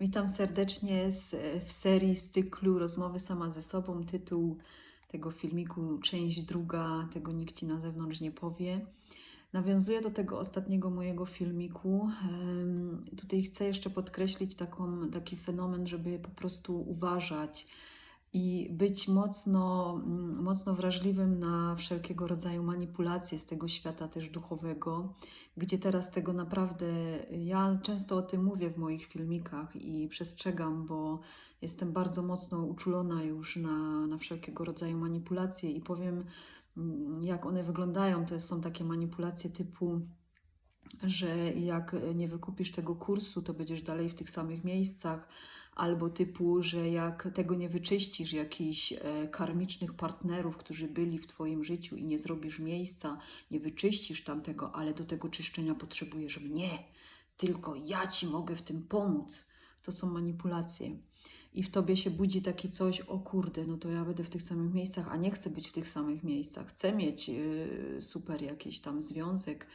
Witam serdecznie z, w serii z cyklu Rozmowy sama ze sobą. Tytuł tego filmiku, część druga, tego nikt ci na zewnątrz nie powie. Nawiązuję do tego ostatniego mojego filmiku. Tutaj chcę jeszcze podkreślić taką, taki fenomen, żeby po prostu uważać i być mocno, mm, mocno wrażliwym na wszelkiego rodzaju manipulacje z tego świata też duchowego, gdzie teraz tego naprawdę, ja często o tym mówię w moich filmikach i przestrzegam, bo jestem bardzo mocno uczulona już na, na wszelkiego rodzaju manipulacje i powiem, mm, jak one wyglądają. To są takie manipulacje typu że jak nie wykupisz tego kursu, to będziesz dalej w tych samych miejscach, albo typu, że jak tego nie wyczyścisz, jakichś e, karmicznych partnerów, którzy byli w Twoim życiu i nie zrobisz miejsca, nie wyczyścisz tamtego, ale do tego czyszczenia potrzebujesz mnie, tylko ja Ci mogę w tym pomóc. To są manipulacje. I w tobie się budzi takie coś, o kurde, no to ja będę w tych samych miejscach, a nie chcę być w tych samych miejscach. Chcę mieć yy, super jakiś tam związek,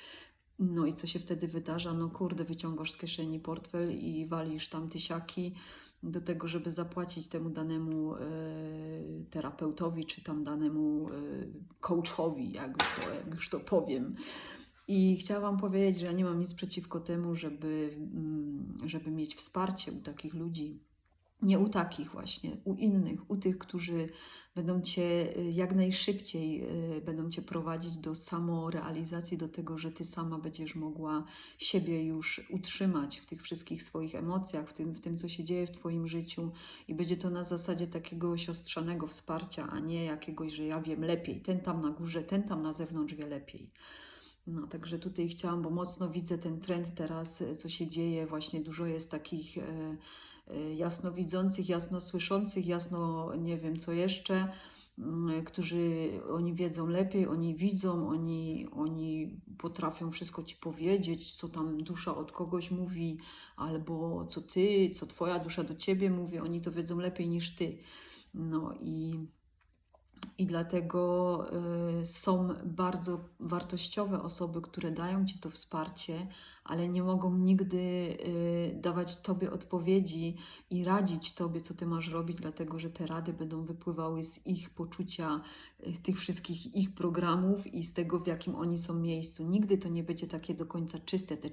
no i co się wtedy wydarza? No kurde, wyciągasz z kieszeni portfel i walisz tam tysiaki do tego, żeby zapłacić temu danemu e, terapeutowi, czy tam danemu e, coachowi, jak to, jak już to powiem. I chciałam powiedzieć, że ja nie mam nic przeciwko temu, żeby, mm, żeby mieć wsparcie u takich ludzi, nie u takich właśnie, u innych, u tych, którzy będą cię y, jak najszybciej y, będą cię prowadzić do samorealizacji, do tego, że ty sama będziesz mogła siebie już utrzymać w tych wszystkich swoich emocjach, w tym, w tym co się dzieje w twoim życiu i będzie to na zasadzie takiego siostrzanego wsparcia, a nie jakiegoś, że ja wiem lepiej, ten tam na górze, ten tam na zewnątrz wie lepiej. No, także tutaj chciałam, bo mocno widzę ten trend teraz, y, co się dzieje. Właśnie dużo jest takich jasnowidzących, jasno słyszących, jasno nie wiem co jeszcze, mm, którzy oni wiedzą lepiej, oni widzą, oni, oni potrafią wszystko ci powiedzieć, co tam dusza od kogoś mówi, albo co ty, co twoja dusza do ciebie mówi, oni to wiedzą lepiej niż ty. No i i dlatego y, są bardzo wartościowe osoby, które dają ci to wsparcie, ale nie mogą nigdy y, dawać tobie odpowiedzi i radzić tobie, co ty masz robić, dlatego że te rady będą wypływały z ich poczucia tych wszystkich ich programów i z tego, w jakim oni są miejscu. Nigdy to nie będzie takie do końca czyste, te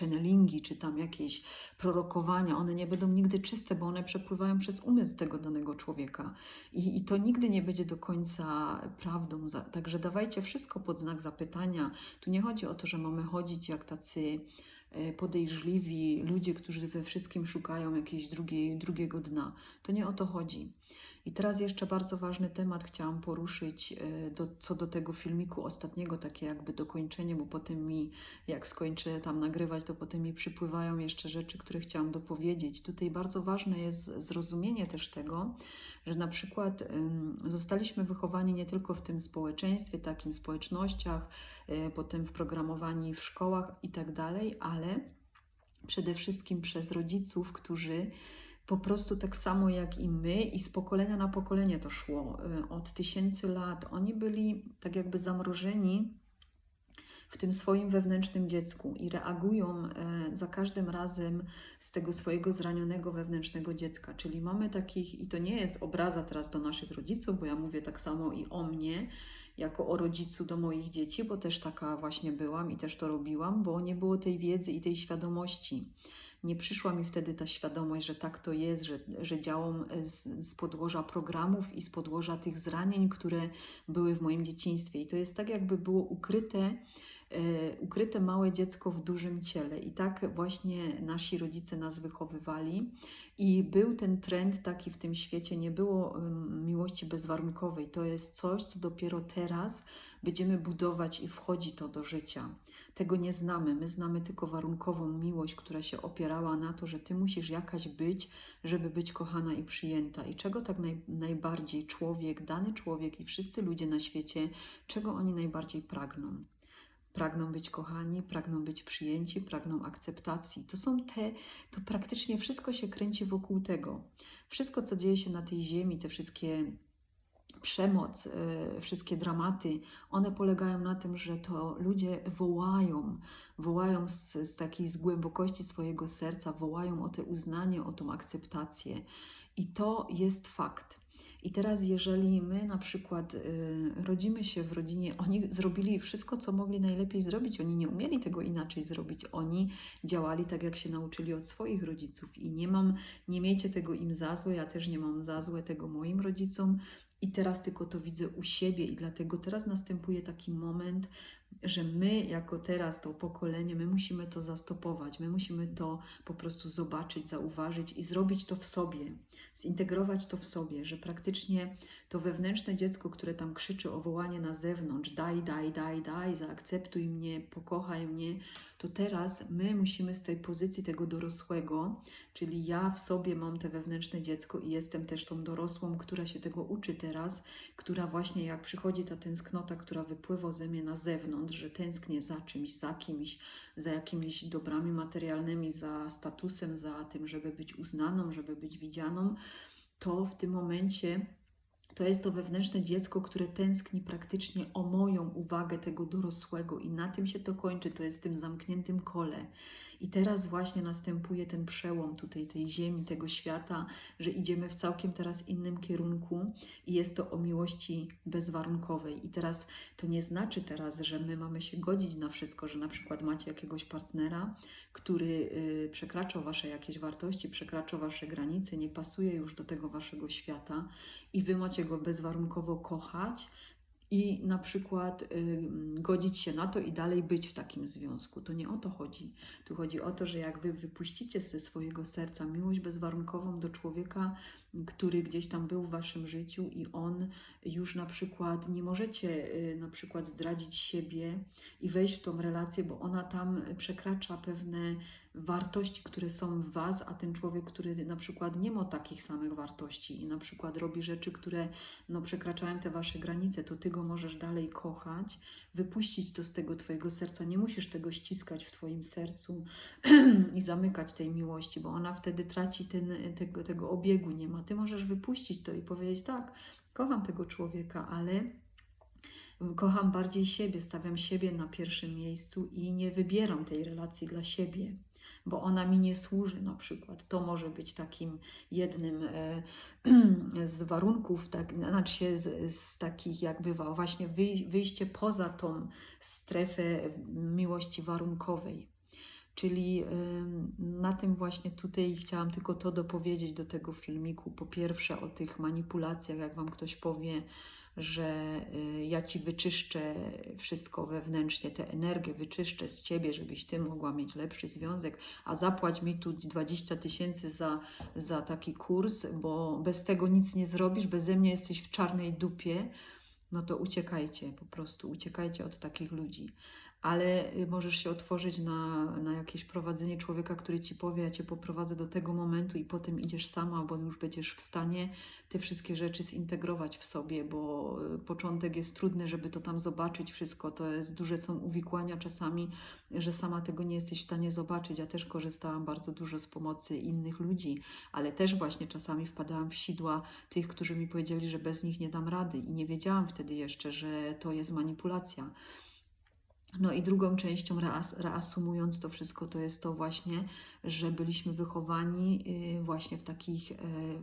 channelingi czy tam jakieś prorokowania, one nie będą nigdy czyste, bo one przepływają przez umysł tego danego człowieka. I, i to nigdy nie będzie do końca prawdą. Także dawajcie wszystko pod znak zapytania. Tu nie chodzi o to, że mamy chodzić jak tacy e, podejrzliwi ludzie, którzy we wszystkim szukają jakiegoś drugiej, drugiego dna. To nie o to chodzi. I teraz jeszcze bardzo ważny temat chciałam poruszyć e, do, co do tego filmiku ostatniego, takie jakby dokończenie, bo potem mi, jak skończę tam nagrywać, to potem mi przypływają jeszcze rzeczy, które chciałam dopowiedzieć. Tutaj bardzo ważne jest zrozumienie też tego, że na przykład zostaliśmy wychowani nie tylko w tym społeczeństwie, takim społecznościach, y, potem w programowani w szkołach i tak dalej, ale przede wszystkim przez rodziców, którzy po prostu tak samo jak i my, i z pokolenia na pokolenie to szło y, od tysięcy lat. Oni byli tak jakby zamrożeni w tym swoim wewnętrznym dziecku i reagują e, za każdym razem z tego swojego zranionego wewnętrznego dziecka. Czyli mamy takich, i to nie jest obraza teraz do naszych rodziców, bo ja mówię tak samo i o mnie, jako o rodzicu do moich dzieci, bo też taka właśnie byłam i też to robiłam, bo nie było tej wiedzy i tej świadomości nie przyszła mi wtedy ta świadomość, że tak to jest, że, że działam z, z podłoża programów i z podłoża tych zranień, które były w moim dzieciństwie. I to jest tak, jakby było ukryte, e, ukryte małe dziecko w dużym ciele. I tak właśnie nasi rodzice nas wychowywali. I był ten trend taki w tym świecie, nie było miłości bezwarunkowej. To jest coś, co dopiero teraz będziemy budować i wchodzi to do życia. Tego nie znamy. My znamy tylko warunkową miłość, która się opierała na to, że ty musisz jakaś być, żeby być kochana i przyjęta. I czego tak naj, najbardziej człowiek, dany człowiek i wszyscy ludzie na świecie, czego oni najbardziej pragną? Pragną być kochani, pragną być przyjęci, pragną akceptacji. To są te, to praktycznie wszystko się kręci wokół tego. Wszystko, co dzieje się na tej ziemi, te wszystkie przemoc, y, wszystkie dramaty, one polegają na tym, że to ludzie wołają, wołają z, z takiej z głębokości swojego serca, wołają o to uznanie, o tą akceptację. I to jest fakt. I teraz, jeżeli my na przykład y, rodzimy się w rodzinie, oni zrobili wszystko, co mogli najlepiej zrobić, oni nie umieli tego inaczej zrobić, oni działali tak, jak się nauczyli od swoich rodziców. I nie mam, nie miejcie tego im za złe, ja też nie mam za złe tego moim rodzicom. I teraz tylko to widzę u siebie, i dlatego teraz następuje taki moment, że my, jako teraz to pokolenie, my musimy to zastopować, my musimy to po prostu zobaczyć, zauważyć i zrobić to w sobie, zintegrować to w sobie, że praktycznie to wewnętrzne dziecko, które tam krzyczy o wołanie na zewnątrz, daj, daj, daj, daj, zaakceptuj mnie, pokochaj mnie, to teraz my musimy z tej pozycji tego dorosłego, czyli ja w sobie mam te wewnętrzne dziecko i jestem też tą dorosłą, która się tego uczy teraz, która właśnie jak przychodzi ta tęsknota, która wypływa ze mnie na zewnątrz, że tęsknię za czymś, za kimś, za jakimiś dobrami materialnymi, za statusem, za tym, żeby być uznaną, żeby być widzianą, to w tym momencie to jest to wewnętrzne dziecko, które tęskni praktycznie o moją uwagę tego dorosłego, i na tym się to kończy. To jest w tym zamkniętym kole. I teraz właśnie następuje ten przełom tutaj tej ziemi, tego świata, że idziemy w całkiem teraz innym kierunku i jest to o miłości bezwarunkowej. I teraz to nie znaczy teraz, że my mamy się godzić na wszystko, że na przykład macie jakiegoś partnera, który y, przekracza Wasze jakieś wartości, przekracza Wasze granice, nie pasuje już do tego Waszego świata i Wy macie go bezwarunkowo kochać, i na przykład godzić się na to i dalej być w takim związku. To nie o to chodzi. Tu chodzi o to, że jak wy wypuścicie ze swojego serca miłość bezwarunkową do człowieka, który gdzieś tam był w waszym życiu i on już na przykład nie możecie y, na przykład zdradzić siebie i wejść w tą relację, bo ona tam przekracza pewne wartości, które są w Was, a ten człowiek, który na przykład nie ma takich samych wartości i na przykład robi rzeczy, które no, przekraczają te Wasze granice, to Ty go możesz dalej kochać, wypuścić to z tego Twojego serca. Nie musisz tego ściskać w Twoim sercu i zamykać tej miłości, bo ona wtedy traci ten, tego, tego obiegu, nie ma. Ty możesz wypuścić to i powiedzieć tak, kocham tego człowieka, ale kocham bardziej siebie, stawiam siebie na pierwszym miejscu i nie wybieram tej relacji dla siebie bo ona mi nie służy na przykład. To może być takim jednym e, z warunków, tak, znaczy z, z takich jakby właśnie wyjście poza tą strefę miłości warunkowej. Czyli na tym właśnie tutaj chciałam tylko to dopowiedzieć do tego filmiku. Po pierwsze o tych manipulacjach, jak Wam ktoś powie, że y, ja ci wyczyszczę wszystko wewnętrznie, tę energię wyczyszczę z ciebie, żebyś ty mogła mieć lepszy związek, a zapłać mi tu 20 tysięcy za, za taki kurs, bo bez tego nic nie zrobisz, beze mnie jesteś w czarnej dupie, no to uciekajcie, po prostu uciekajcie od takich ludzi ale y, możesz się otworzyć na, na jakieś prowadzenie człowieka, który ci powie, ja cię poprowadzę do tego momentu i potem idziesz sama, bo już będziesz w stanie te wszystkie rzeczy zintegrować w sobie, bo y, początek jest trudny, żeby to tam zobaczyć wszystko. To jest duże są uwikłania czasami, że sama tego nie jesteś w stanie zobaczyć. Ja też korzystałam bardzo dużo z pomocy innych ludzi, ale też właśnie czasami wpadałam w sidła tych, którzy mi powiedzieli, że bez nich nie dam rady i nie wiedziałam wtedy jeszcze, że to jest manipulacja. No i drugą częścią, reas, reasumując to wszystko, to jest to właśnie, że byliśmy wychowani y, właśnie w, takich, y,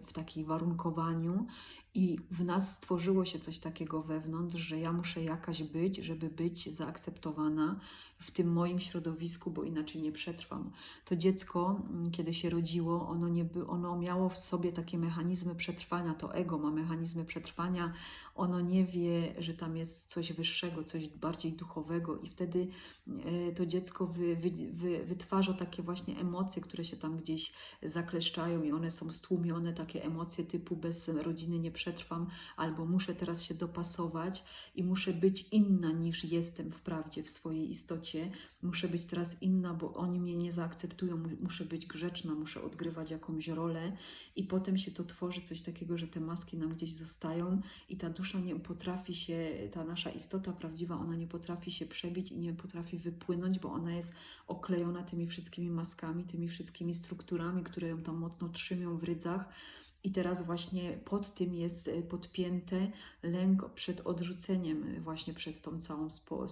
w takiej warunkowaniu i w nas stworzyło się coś takiego wewnątrz, że ja muszę jakaś być, żeby być zaakceptowana w tym moim środowisku, bo inaczej nie przetrwam. To dziecko, mm, kiedy się rodziło, ono, nie by, ono miało w sobie takie mechanizmy przetrwania, to ego ma mechanizmy przetrwania, ono nie wie, że tam jest coś wyższego, coś bardziej duchowego, i wtedy e, to dziecko wy, wy, wy, wytwarza takie właśnie emocje, które się tam gdzieś zakleszczają, i one są stłumione, takie emocje typu bez rodziny nie przetrwam, albo muszę teraz się dopasować i muszę być inna niż jestem wprawdzie w swojej istocie. Muszę być teraz inna, bo oni mnie nie zaakceptują, muszę być grzeczna, muszę odgrywać jakąś rolę, i potem się to tworzy coś takiego, że te maski nam gdzieś zostają, i ta dusza nie potrafi się, ta nasza istota prawdziwa, ona nie potrafi się przebić i nie potrafi wypłynąć, bo ona jest oklejona tymi wszystkimi maskami, tymi wszystkimi strukturami, które ją tam mocno trzymią w rydzach I teraz właśnie pod tym jest e, podpięte lęk przed odrzuceniem e, właśnie przez tą całą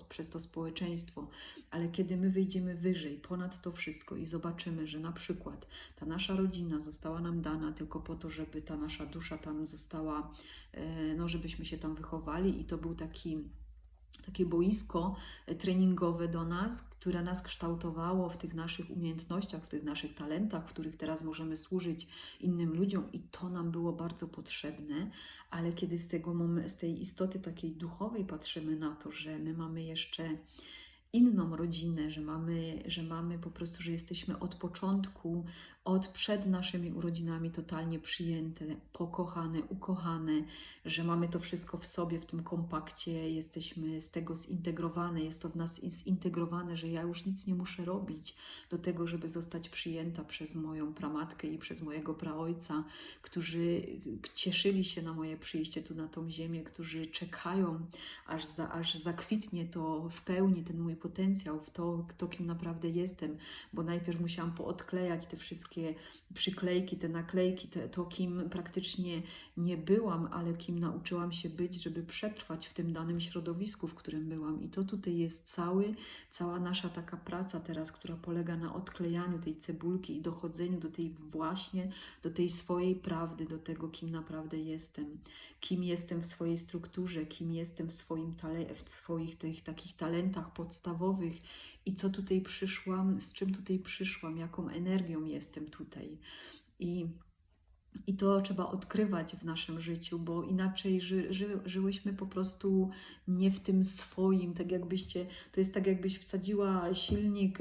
przez to społeczeństwo. Ale kiedy my wyjdziemy wyżej, ponad to wszystko i zobaczymy, że na przykład ta nasza rodzina została nam dana tylko po to, żeby ta nasza dusza tam została, e, no żebyśmy się tam wychowali i to był taki takie boisko e, treningowe do nas, które nas kształtowało w tych naszych umiejętnościach, w tych naszych talentach, w których teraz możemy służyć innym ludziom i to nam było bardzo potrzebne, ale kiedy z, tego, z tej istoty takiej duchowej patrzymy na to, że my mamy jeszcze inną rodzinę, że mamy, że mamy po prostu, że jesteśmy od początku, od przed naszymi urodzinami totalnie przyjęte, pokochane, ukochane, że mamy to wszystko w sobie, w tym kompakcie, jesteśmy z tego zintegrowane, jest to w nas zintegrowane, że ja już nic nie muszę robić do tego, żeby zostać przyjęta przez moją pramatkę i przez mojego praojca, którzy cieszyli się na moje przyjście tu na tą ziemię, którzy czekają, aż, za, aż zakwitnie to w pełni ten mój potencjał, w to, kto kim naprawdę jestem, bo najpierw musiałam poodklejać te wszystkie przyklejki, te naklejki, te, to kim praktycznie nie byłam, ale kim nauczyłam się być, żeby przetrwać w tym danym środowisku, w którym byłam. I to tutaj jest cały, cała nasza taka praca teraz, która polega na odklejaniu tej cebulki i dochodzeniu do tej właśnie, do tej swojej prawdy, do tego, kim naprawdę jestem, kim jestem w swojej strukturze, kim jestem w, swoim tale, w swoich tych takich talentach podstawowych i co tutaj przyszłam, z czym tutaj przyszłam, jaką energią jestem tutaj. I i to trzeba odkrywać w naszym życiu, bo inaczej ży, ży, żyłyśmy po prostu nie w tym swoim, tak jakbyście, to jest tak jakbyś wsadziła silnik,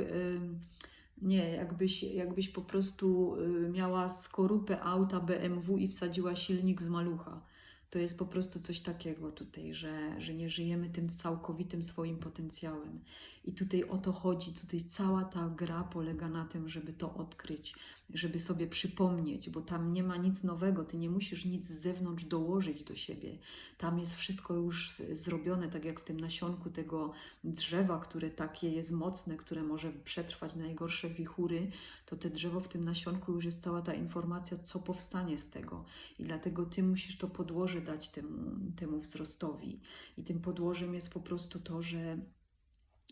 nie, jakbyś, jakbyś po prostu yy, miała skorupę auta BMW i wsadziła silnik z malucha. To jest po prostu coś takiego tutaj, że, że nie żyjemy tym całkowitym swoim potencjałem. I tutaj o to chodzi, tutaj cała ta gra polega na tym, żeby to odkryć, żeby sobie przypomnieć, bo tam nie ma nic nowego, ty nie musisz nic z zewnątrz dołożyć do siebie. Tam jest wszystko już zrobione, tak jak w tym nasionku tego drzewa, które takie jest mocne, które może przetrwać najgorsze wichury, to te drzewo w tym nasionku już jest cała ta informacja, co powstanie z tego. I dlatego ty musisz to podłoże dać temu, temu wzrostowi. I tym podłożem jest po prostu to, że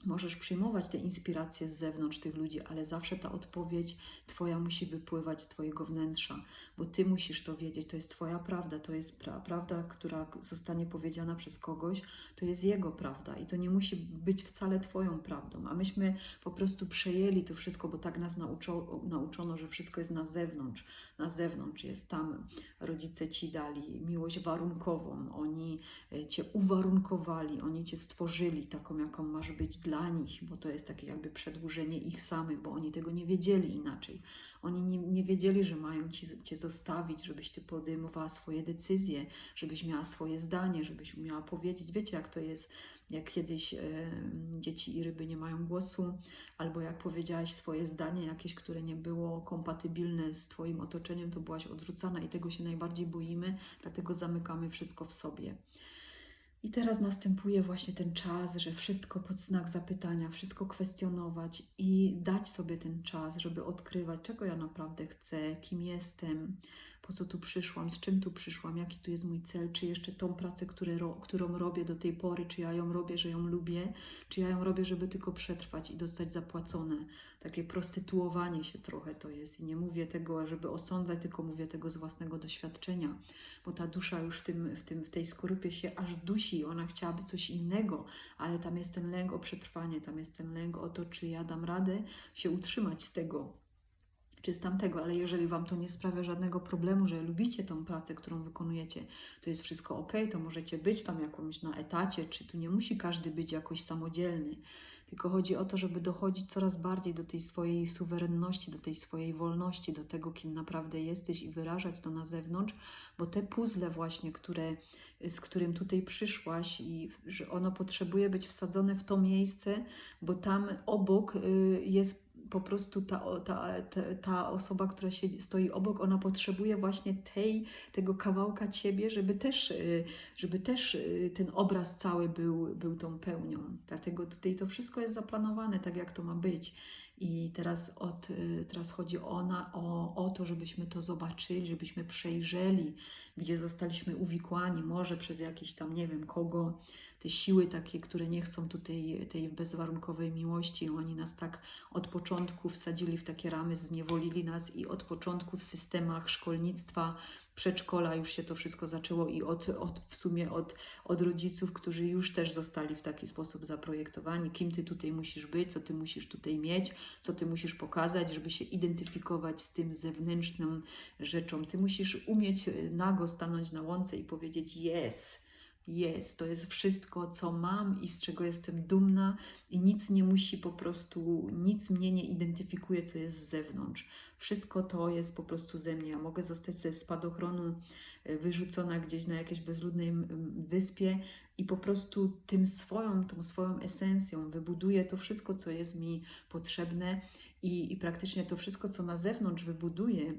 Możesz przyjmować te inspiracje z zewnątrz tych ludzi, ale zawsze ta odpowiedź Twoja musi wypływać z Twojego wnętrza, bo Ty musisz to wiedzieć. To jest Twoja prawda, to jest pra prawda, która zostanie powiedziana przez kogoś, to jest Jego prawda i to nie musi być wcale Twoją prawdą. A myśmy po prostu przejęli to wszystko, bo tak nas nauczo nauczono, że wszystko jest na zewnątrz. Na zewnątrz jest tam, rodzice Ci dali miłość warunkową, oni e, Cię uwarunkowali, oni Cię stworzyli taką, jaką masz być dla nich, bo to jest takie jakby przedłużenie ich samych, bo oni tego nie wiedzieli inaczej. Oni nie, nie wiedzieli, że mają ci, Cię zostawić, żebyś Ty podejmowała swoje decyzje, żebyś miała swoje zdanie, żebyś umiała powiedzieć. Wiecie, jak to jest, jak kiedyś e, dzieci i ryby nie mają głosu, albo jak powiedziałaś swoje zdanie jakieś, które nie było kompatybilne z Twoim otoczeniem, to byłaś odrzucana i tego się najbardziej boimy, dlatego zamykamy wszystko w sobie. I teraz następuje właśnie ten czas, że wszystko pod znak zapytania, wszystko kwestionować i dać sobie ten czas, żeby odkrywać, czego ja naprawdę chcę, kim jestem, po co tu przyszłam, z czym tu przyszłam, jaki tu jest mój cel, czy jeszcze tą pracę, które, którą robię do tej pory, czy ja ją robię, że ją lubię, czy ja ją robię, żeby tylko przetrwać i dostać zapłacone. Takie prostytuowanie się trochę to jest. I nie mówię tego, żeby osądzać, tylko mówię tego z własnego doświadczenia, bo ta dusza już w, tym, w, tym, w tej skorupie się aż dusi, ona chciałaby coś innego, ale tam jest ten lęk o przetrwanie, tam jest ten lęk o to, czy ja dam radę się utrzymać z tego czy z tamtego, ale jeżeli Wam to nie sprawia żadnego problemu, że lubicie tą pracę, którą wykonujecie, to jest wszystko ok, to możecie być tam jakąś na etacie, czy tu nie musi każdy być jakoś samodzielny. Tylko chodzi o to, żeby dochodzić coraz bardziej do tej swojej suwerenności, do tej swojej wolności, do tego, kim naprawdę jesteś i wyrażać to na zewnątrz, bo te puzzle właśnie, które, z którym tutaj przyszłaś i że ono potrzebuje być wsadzone w to miejsce, bo tam obok y, jest po prostu ta, ta, ta, ta osoba, która siedzi, stoi obok, ona potrzebuje właśnie tej, tego kawałka ciebie, żeby też, y, żeby też y, ten obraz cały był, był tą pełnią. Dlatego tutaj to wszystko jest zaplanowane tak, jak to ma być. I teraz, od, y, teraz chodzi ona, o, o to, żebyśmy to zobaczyli, żebyśmy przejrzeli, gdzie zostaliśmy uwikłani, może przez jakiś tam, nie wiem kogo, te siły takie, które nie chcą tutaj tej bezwarunkowej miłości. Oni nas tak od początku wsadzili w takie ramy, zniewolili nas i od początku w systemach szkolnictwa, przedszkola już się to wszystko zaczęło i od, od, w sumie od, od rodziców, którzy już też zostali w taki sposób zaprojektowani, kim ty tutaj musisz być, co ty musisz tutaj mieć, co ty musisz pokazać, żeby się identyfikować z tym zewnętrzną rzeczą. Ty musisz umieć nago stanąć na łące i powiedzieć yes jest. To jest wszystko, co mam i z czego jestem dumna, i nic nie musi po prostu, nic mnie nie identyfikuje, co jest z zewnątrz. Wszystko to jest po prostu ze mnie. Ja mogę zostać ze spadochronu e, wyrzucona gdzieś na jakiejś bezludnej wyspie i po prostu tym swoją, tą swoją esencją wybuduję to wszystko, co jest mi potrzebne i, i praktycznie to wszystko, co na zewnątrz wybuduję,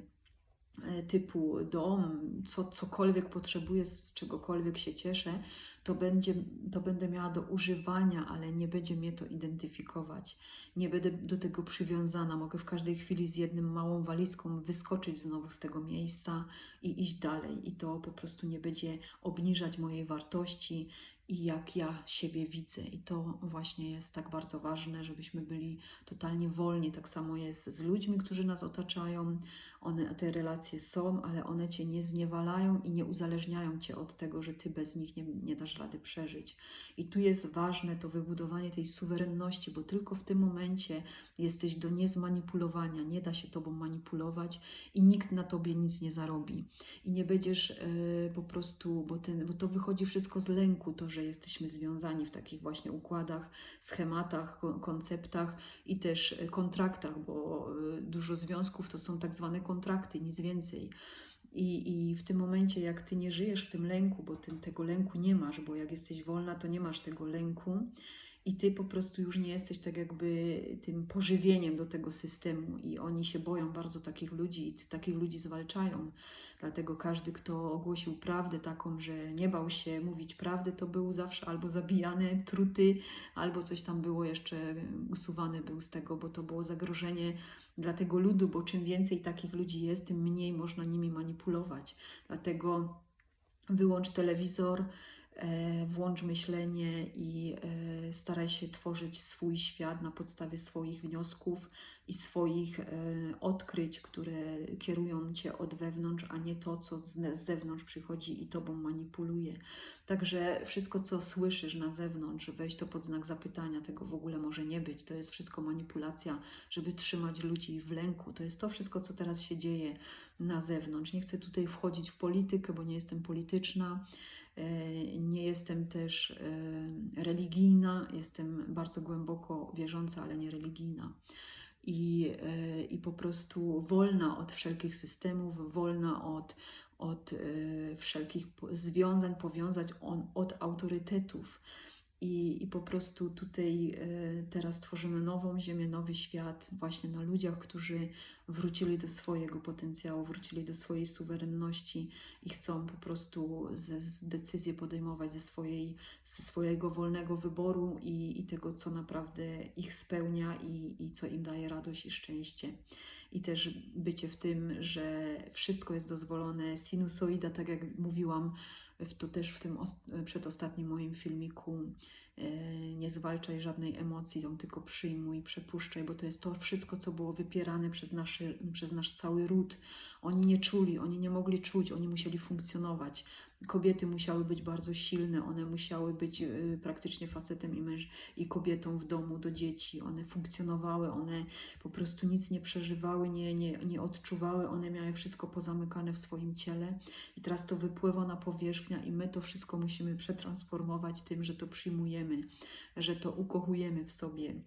typu dom, co, cokolwiek potrzebuję, z czegokolwiek się cieszę, to, będzie, to będę miała do używania, ale nie będzie mnie to identyfikować. Nie będę do tego przywiązana. Mogę w każdej chwili z jednym małą walizką wyskoczyć znowu z tego miejsca i iść dalej. I to po prostu nie będzie obniżać mojej wartości i jak ja siebie widzę. I to właśnie jest tak bardzo ważne, żebyśmy byli totalnie wolni. Tak samo jest z ludźmi, którzy nas otaczają one, te relacje są, ale one cię nie zniewalają i nie uzależniają cię od tego, że ty bez nich nie, nie dasz rady przeżyć. I tu jest ważne to wybudowanie tej suwerenności, bo tylko w tym momencie jesteś do niezmanipulowania, nie da się tobą manipulować i nikt na tobie nic nie zarobi. I nie będziesz yy, po prostu, bo, ten, bo to wychodzi wszystko z lęku, to, że jesteśmy związani w takich właśnie układach, schematach, konceptach i też e, kontraktach, bo yy, dużo związków to są tak zwane kontrakty, nic więcej. I, I w tym momencie, jak ty nie żyjesz w tym lęku, bo ty tego lęku nie masz, bo jak jesteś wolna, to nie masz tego lęku, i ty po prostu już nie jesteś tak jakby tym pożywieniem do tego systemu i oni się boją bardzo takich ludzi i takich ludzi zwalczają. Dlatego każdy, kto ogłosił prawdę taką, że nie bał się mówić prawdy, to był zawsze albo zabijany, truty, albo coś tam było jeszcze usuwany był z tego, bo to było zagrożenie dla tego ludu, bo czym więcej takich ludzi jest, tym mniej można nimi manipulować. Dlatego wyłącz telewizor, włącz myślenie i e, staraj się tworzyć swój świat na podstawie swoich wniosków i swoich e, odkryć, które kierują cię od wewnątrz, a nie to, co z zewnątrz przychodzi i tobą manipuluje. Także wszystko, co słyszysz na zewnątrz, weź to pod znak zapytania, tego w ogóle może nie być. To jest wszystko manipulacja, żeby trzymać ludzi w lęku. To jest to wszystko, co teraz się dzieje na zewnątrz. Nie chcę tutaj wchodzić w politykę, bo nie jestem polityczna. E, nie jestem też e, religijna, jestem bardzo głęboko wierząca, ale nie religijna. I, e, i po prostu wolna od wszelkich systemów, wolna od, od wszelkich związań, powiązań od autorytetów i, I po prostu tutaj e, teraz tworzymy nową ziemię, nowy świat, właśnie na ludziach, którzy wrócili do swojego potencjału, wrócili do swojej suwerenności i chcą po prostu ze, z decyzje podejmować ze, swojej, ze swojego wolnego wyboru i, i tego, co naprawdę ich spełnia i, i co im daje radość i szczęście. I też bycie w tym, że wszystko jest dozwolone. Sinusoida, tak jak mówiłam, to też w tym przedostatnim moim filmiku nie zwalczaj żadnej emocji, ją tylko przyjmuj, przepuszczaj, bo to jest to wszystko, co było wypierane przez, naszy, przez nasz cały ród. Oni nie czuli, oni nie mogli czuć, oni musieli funkcjonować kobiety musiały być bardzo silne, one musiały być y, praktycznie facetem i, męż, i kobietą w domu do dzieci. One funkcjonowały, one po prostu nic nie przeżywały, nie, nie, nie odczuwały, one miały wszystko pozamykane w swoim ciele i teraz to wypływa na powierzchnię i my to wszystko musimy przetransformować tym, że to przyjmujemy, że to ukochujemy w sobie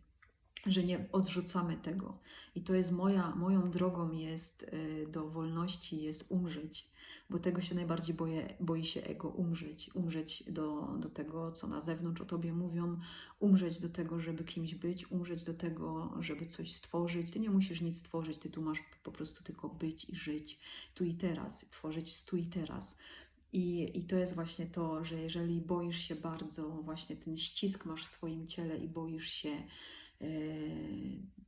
że nie odrzucamy tego. I to jest moja, moją drogą jest y, do wolności, jest umrzeć, bo tego się najbardziej boję, boi się ego, umrzeć, umrzeć do, do tego, co na zewnątrz o Tobie mówią, umrzeć do tego, żeby kimś być, umrzeć do tego, żeby coś stworzyć. Ty nie musisz nic stworzyć, Ty tu masz po prostu tylko być i żyć tu i teraz, tworzyć tu i teraz. I, I to jest właśnie to, że jeżeli boisz się bardzo, właśnie ten ścisk masz w swoim ciele i boisz się e,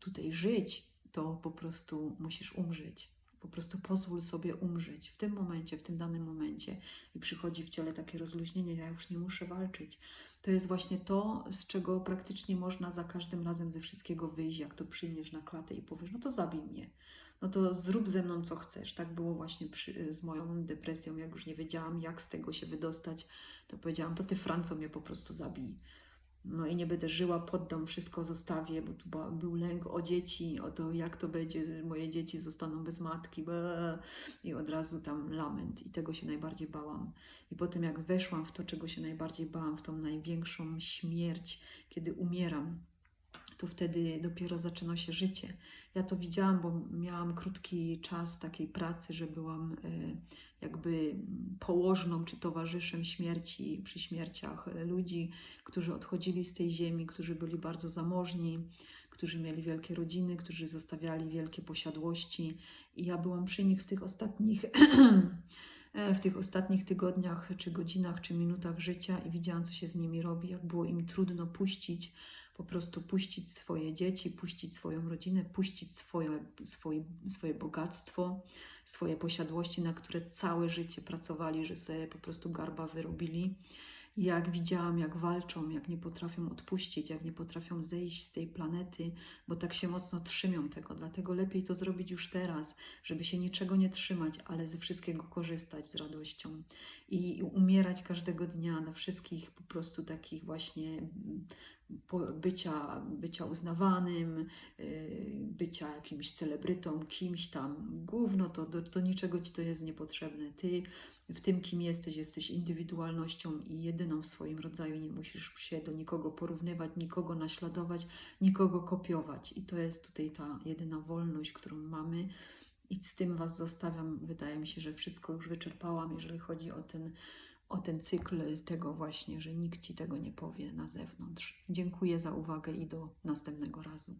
tutaj żyć, to po prostu musisz umrzeć. Po prostu pozwól sobie umrzeć w tym momencie, w tym danym momencie. I przychodzi w ciele takie rozluźnienie, ja już nie muszę walczyć. To jest właśnie to, z czego praktycznie można za każdym razem ze wszystkiego wyjść, jak to przyjmiesz na klatę i powiesz, no to zabij mnie. No to zrób ze mną co chcesz. Tak było właśnie przy, z moją depresją, jak już nie wiedziałam, jak z tego się wydostać, to powiedziałam, to ty Franco mnie po prostu zabij. No i nie będę żyła, poddam wszystko, zostawię, bo tu był lęk o dzieci, o to, jak to będzie, moje dzieci zostaną bez matki, ble. i od razu tam lament. I tego się najbardziej bałam. I potem, jak weszłam w to, czego się najbardziej bałam, w tą największą śmierć, kiedy umieram, to wtedy dopiero zaczyna się życie. Ja to widziałam, bo miałam krótki czas takiej pracy, że byłam e, jakby położną czy towarzyszem śmierci przy śmierciach ludzi, którzy odchodzili z tej ziemi, którzy byli bardzo zamożni, którzy mieli wielkie rodziny, którzy zostawiali wielkie posiadłości. I ja byłam przy nich w tych ostatnich. e, W tych ostatnich tygodniach, czy godzinach, czy minutach życia, i widziałam, co się z nimi robi, jak było im trudno puścić po prostu puścić swoje dzieci, puścić swoją rodzinę, puścić swoje, swoje, swoje bogactwo, swoje posiadłości, na które całe życie pracowali, że sobie po prostu garba wyrobili. Jak widziałam, jak walczą, jak nie potrafią odpuścić, jak nie potrafią zejść z tej planety, bo tak się mocno trzymią tego. Dlatego lepiej to zrobić już teraz, żeby się niczego nie trzymać, ale ze wszystkiego korzystać z radością i umierać każdego dnia na wszystkich po prostu takich właśnie bycia, bycia uznawanym, yy, bycia jakimś celebrytą, kimś tam. Gówno to do, do niczego ci to jest niepotrzebne. Ty w tym, kim jesteś, jesteś indywidualnością i jedyną w swoim rodzaju. Nie musisz się do nikogo porównywać, nikogo naśladować, nikogo kopiować. I to jest tutaj ta jedyna wolność, którą mamy. I z tym Was zostawiam. Wydaje mi się, że wszystko już wyczerpałam, jeżeli chodzi o ten, o ten cykl tego właśnie, że nikt Ci tego nie powie na zewnątrz. Dziękuję za uwagę i do następnego razu.